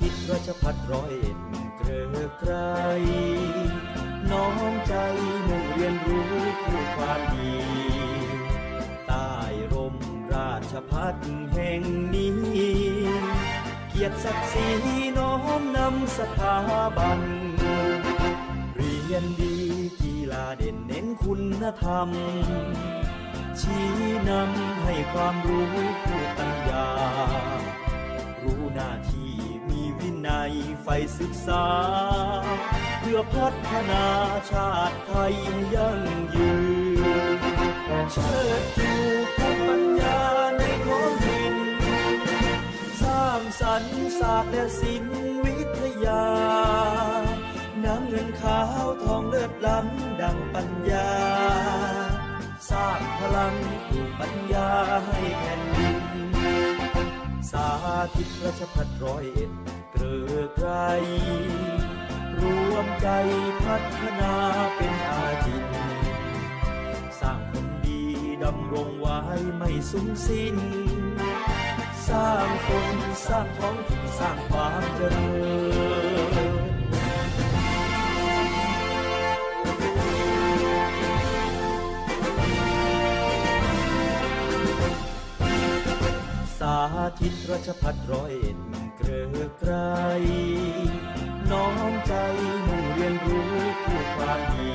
ธิตย์ราชพัฒร้อยเอ็ดเกลือไกรน้อมใจมุ่งเรียนรู้คู่ความดีใต้ร่มราชพัฒแห่งนี้ เกียรติศักดิ์ศรีน้อมนำสถาบัน เรียนดีกีฬาเด่นเน้นคุณธรรม ชี้นำให้ความรู้ผู้ปัญญา รู้หน้าที่ มีวินัยใฝ่ศึกษา เพื่อพัฒนาชาติไทยให้ยั่งยืน เชิดชูภูมิปัญญาในท้องถิ่นสร้างสรรค์ศาสตร์และศิลป์วิทยา น้ำเงินขาวทองเลือดล้ำดังปัญญา สร้างพลังผูปัญญาให้แผ่นดิน สาธิตราชพัฒร้อยเอ็ดเกลือไกรรวมใจพัฒนาเป็นอาจินสร้างคนดีดำรงไว้ไม่สูญสิ้น สร้างคนสร้างท้องถิ่นสร้างความเจริญ ธิตราชพัฒร้อยเอ็ดเกลือไกรน้อมใจมุ่งเรียนรู้คู่ความดี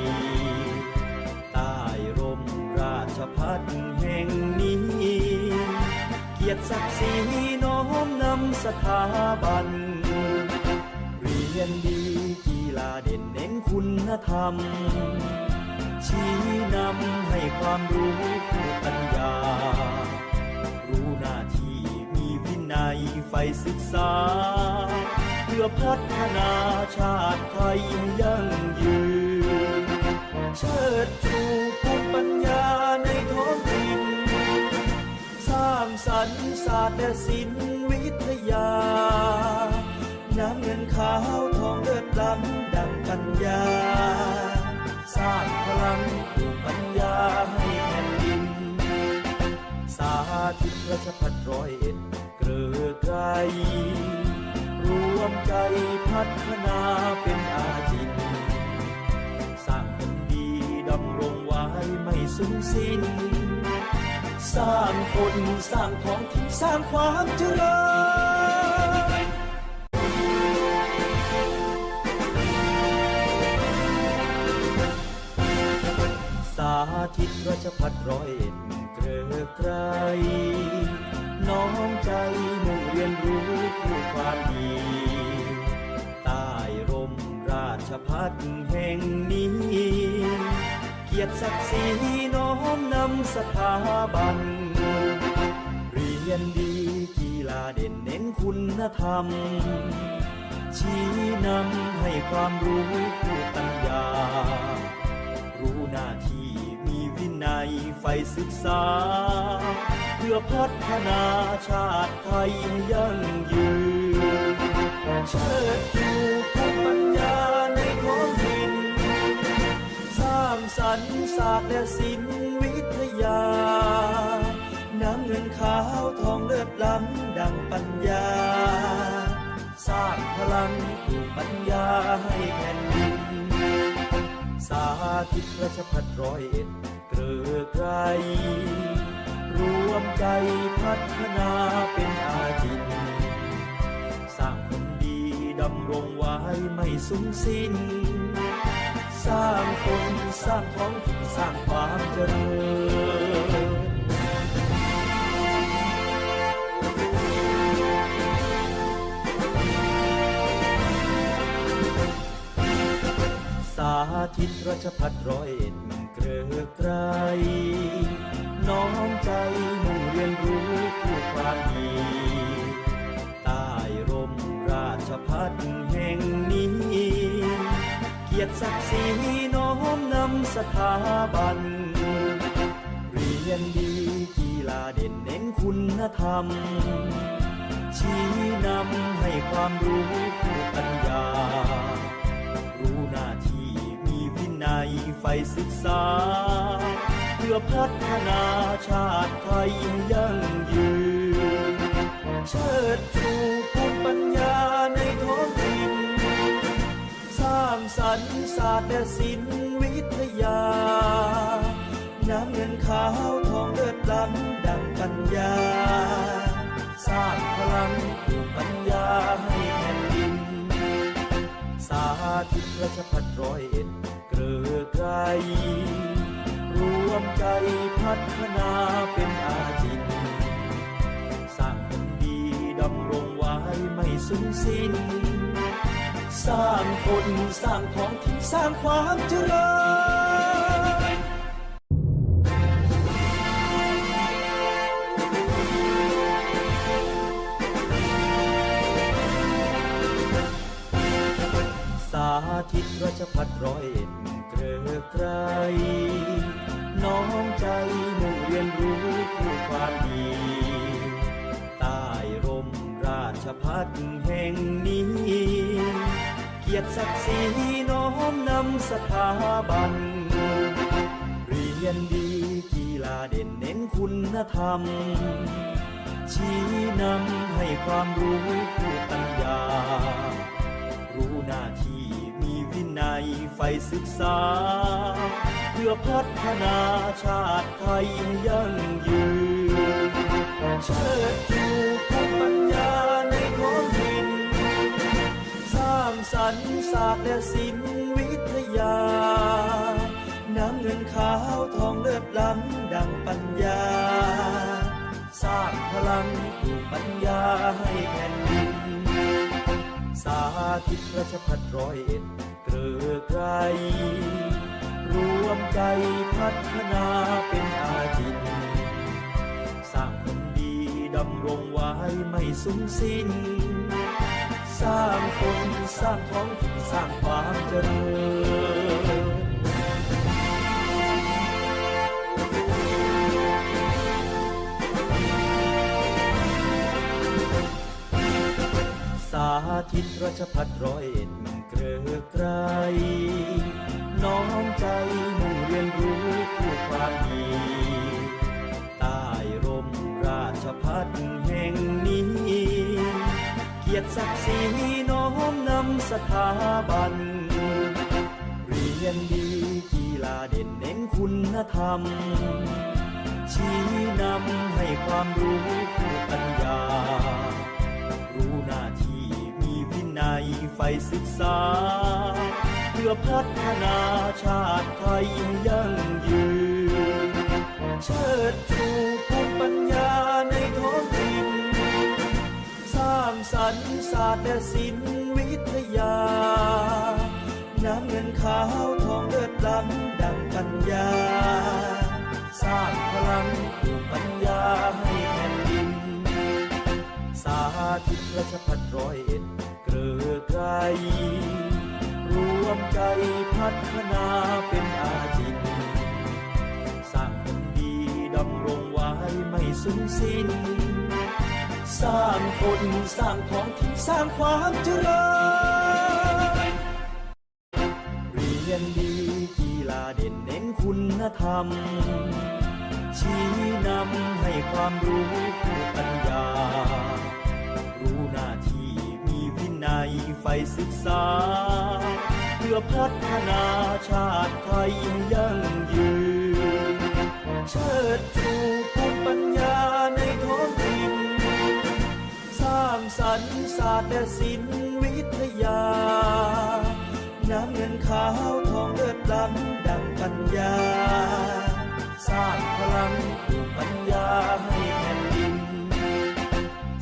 ใต้ร่มราชพัฒแห่งนี้ เกียรติศักดิ์ศรีน้อมนำสถาบัน เรียนดีกีฬาเด่นเน้นคุณธรรม ชี้นำให้ความรู้ผู้ ศึกษา เพื่อพัฒนาชาติไทยยั่งยืน เชิดชูภูมิปัญญาในท้องถิ่น สร้างสรรค์ศาสตร์และศิลป์วิทยา น้ำเงินขาวทองเลือดล้ำดังปัญญา สร้างพลังผูกปัญญาให้แผ่นดิน สาธิตราชพัฒร้อยเอ็ด เกลือไกรรวมใจพัฒนาเป็นอาจินสร้างคนดีดำรงไว้ไม่สูญสิ้น สร้างคนสร้างท้องถิ่นสร้างความเจริญสาธิตราชพัฒร้อยเอ็ดเกลือไกร น้อมใจมุ่งเรียนรู้คู่ความดีใต้ร่มราชพัฒแห่งนี้ เกียรติศักดิ์ศรีน้อมนำสถาบัน เรียนดีกีฬาเด่นเน้นคุณธรรม ชี้นำให้ความรู้ผู้ปัญญา รู้หน้าที่ มีวินัยใฝ่ศึกษา เพื่อพัฒนาชาติไทยให้ยั่งยืน เชิดชูภูมิปัญญาในท้องถิ่นสร้างสรรค์ศาสตร์และศิลป์วิทยา น้ำเงินขาวทองเลือดล้ำดังปัญญา สร้างพลังผูกปัญญาให้แผ่นดินสาธิตราชพัฒร้อยเอ็ด อใคร รวมใจพัฒนาเป็นอาจิน สร้างคนดีดำรงไว้ไม่สูญสิ้น สร้างคนสร้างท้องถิ่นสร้างความเจริญ สาธิตราชพัฒร้อยเอ็ดเกลือไกรน้อมใจมุ่งเรียนรู้คู่ความดีใต้ร่มราชพัฒแห่งนี้ เกียรติศักดิ์ศรีน้อมนำสถาบัน เรียนดีกีฬาเด่นเน้นคุณธรรม ชี้นำให้ความรู้ผู้ปัญญา ฝ่ศึกษา เพื่อพัฒนาชาติไทยยั่งยืน เชิดชูภูมิปัญญาในท้องถิ่น สร้างสรรค์ศาสตร์และศิลป์วิทยา น้ำเงินขาวทองเลือดล้ำดังปัญญา สร้างพลังปลูกปัญญาให้แผ่นดิน สาธิตราชพัฒร้อยเอ็ด เกลือไกรรวมใจพัฒนาเป็นอาจินสร้างคนดีดำรงไว้ไม่สูญสิ้น สร้างคนสร้างท้องถิ่นสร้างความเจริญสาธิตราชพัฒร้อยเอ็ด เกลือไกรน้อมใจมุ่งเรียนรู้ผู้ความดีใต้ร่มราชพัฒแห่งนี้ เกียรติศักดิ์ศรีน้อมนำสถาบัน เรียนดีกีฬาเด่นเน้นคุณธรรม ชี้นำให้ความรู้ผู้ปัญญา รู้หน้าที่ มีวินัยใฝ่ศึกษา เพื่อพัฒนาชาติไทยยั่งยืนเชิดชูภูมิปัญญาในท้องถิ่นสร้างสรรค์ศาสตร์และศิลป์วิทยา น้ำเงินขาวทองเลือดล้ำดังปัญญา สร้างพลังปลูกปัญญาให้แผ่นดินสาธิตราชพัฒร้อยเอ็ด อไกรรวมใจพัฒนาเป็นอาจินสร้างคนดีดำรงไว้ไม่สูญสิ้น สร้างคนสร้างท้องถิ่นสร้างความเจริญสาธิตราชพัฒร้อยเอ็ด อไกรน้อมใจมุ่งเรียนรู้ผู้ความดีใต้ร่มราชพัฒแห่งนี้ เกียรติศักดิ์ศรีน้อมนำสถาบัน เรียนดีกีฬาเด่นเน้นคุณธรรม ชี้นำให้ความรู้ผู้ปัญญา ศึกษา เพื่อพัฒนาชาติไทยให้ยั่งยืน เชิดชูภูมิปัญญาในท้องถิ่น สร้างสรรค์ศาสตร์และศิลป์วิทยา น้ำเงินขาวทองเลือดล้ำดังปัญญา สร้างพลังปลูกปัญญาให้แผ่นดิน สาธิตราชพัฒร้อยเอ็ด รรวมใจพัฒนาเป็นอาจินสร้างคนดีดำรงไว้ไม่สูญสิ้น สร้างคนสร้างท้องถิ่นสร้างความเจริญเรียนดีกีฬาเด่นเน้นคุณธรรม ชี้นำให้ความรู้ผู้ปัญญา รู้หน้าที่ มีวินัยใฝ่ศึกษา เพื่อพัฒนาชาติไทยยั่งยืน เชิดชูภูมิปัญญาในท้องถิ่น สร้างสรรค์ศาสตร์และศิลปวิทยา น้ำเงินขาวทองเลือดล้ำดังปัญญา สร้างพลังปลูกปัญญาให้แผ่นดิน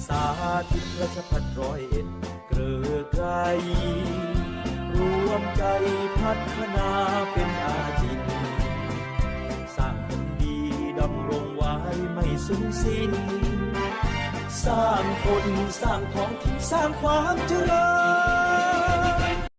สาธิตราชพัฒร้อยเอ็ด เกลือไกรรวมใจพัฒนาเป็นอาจินสร้างคนดีดำรงไว้ไม่สูญสิ้น สร้างคนสร้างท้องถิ่นสร้างความเจริญ